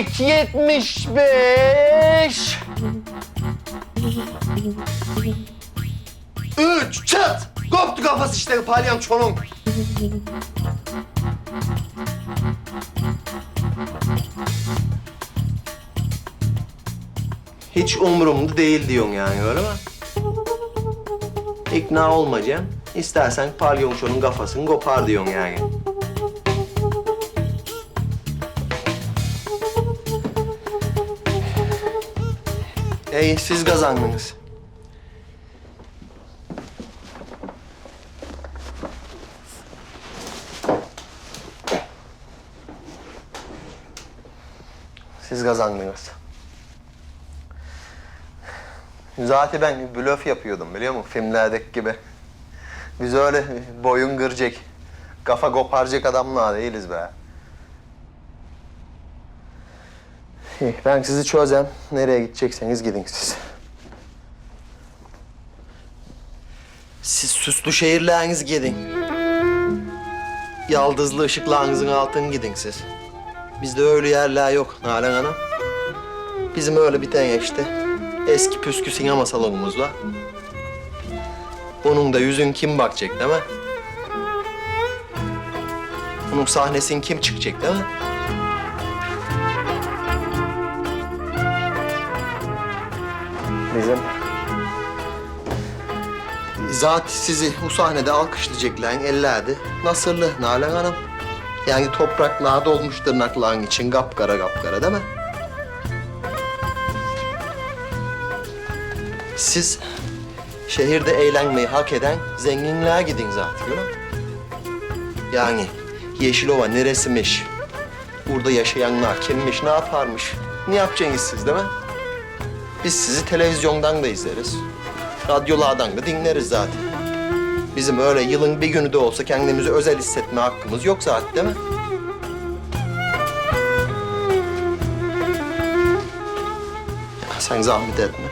İki yetmiş beş. Üç çat. Koptu kafası işte palyaçonun. Hiç umurumda değil diyorsun yani öyle mi? İkna olmayacağım. İstersen palyonçonun kafasını kopar diyorsun yani. İyi, siz kazandınız. Siz kazandınız. Zaten ben blöf yapıyordum biliyor musun? Filmlerdeki gibi. Biz öyle boyun kıracak, kafa koparacak adamlar değiliz be. İyi, ben sizi çözem. Nereye gidecekseniz gidin siz. Siz süslü şehirleriniz gidin. Yaldızlı ışıklarınızın altın gidin siz. Bizde öyle yerler yok Nalan Hanım. Bizim öyle bir tane işte eski püskü sinema salonumuz var. Onun da yüzün kim bakacak değil mi? Onun sahnesini kim çıkacak değil mi? Bizim Zat sizi bu sahnede alkışlayacakların ellerdi. Nasırlı Nalan Hanım. Yani topraklığa dolmuş tırnakların için kapkara kapkara değil mi? Siz şehirde eğlenmeyi hak eden zenginliğe gidin zaten. öyle mi? Yani Yeşilova neresiymiş? Burada yaşayanlar kimmiş, ne yaparmış? Ne yapacaksınız siz değil mi? Biz sizi televizyondan da izleriz. Radyolardan da dinleriz zaten. Bizim öyle yılın bir günü de olsa kendimizi özel hissetme hakkımız yok zaten değil mi? Sen zahmet etme.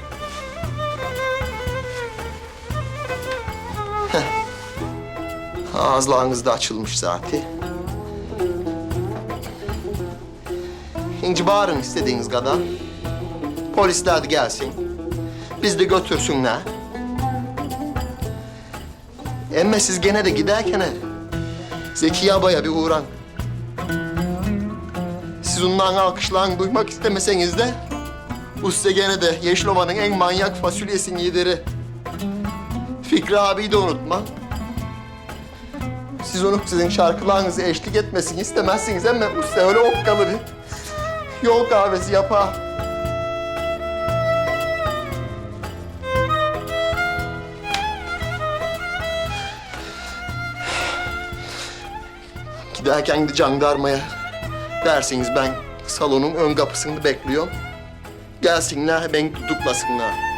Heh. Da açılmış zaten. Şimdi bağırın istediğiniz kadar. Polisler gelsin. Biz de götürsünler. Emme siz gene de giderken Zeki Aba'ya bir uğran. Siz onların alkışlarını duymak istemeseniz de bu size gene de Yeşilova'nın en manyak fasulyesini yediri. Fikri abiyi de unutma. Siz onu sizin şarkılarınızı eşlik etmesini istemezsiniz ama size öyle okkalı bir yol kahvesi yapar. Giderken de jandarmaya dersiniz ben salonun ön kapısını bekliyorum. Gelsinler, beni tutuklasınlar.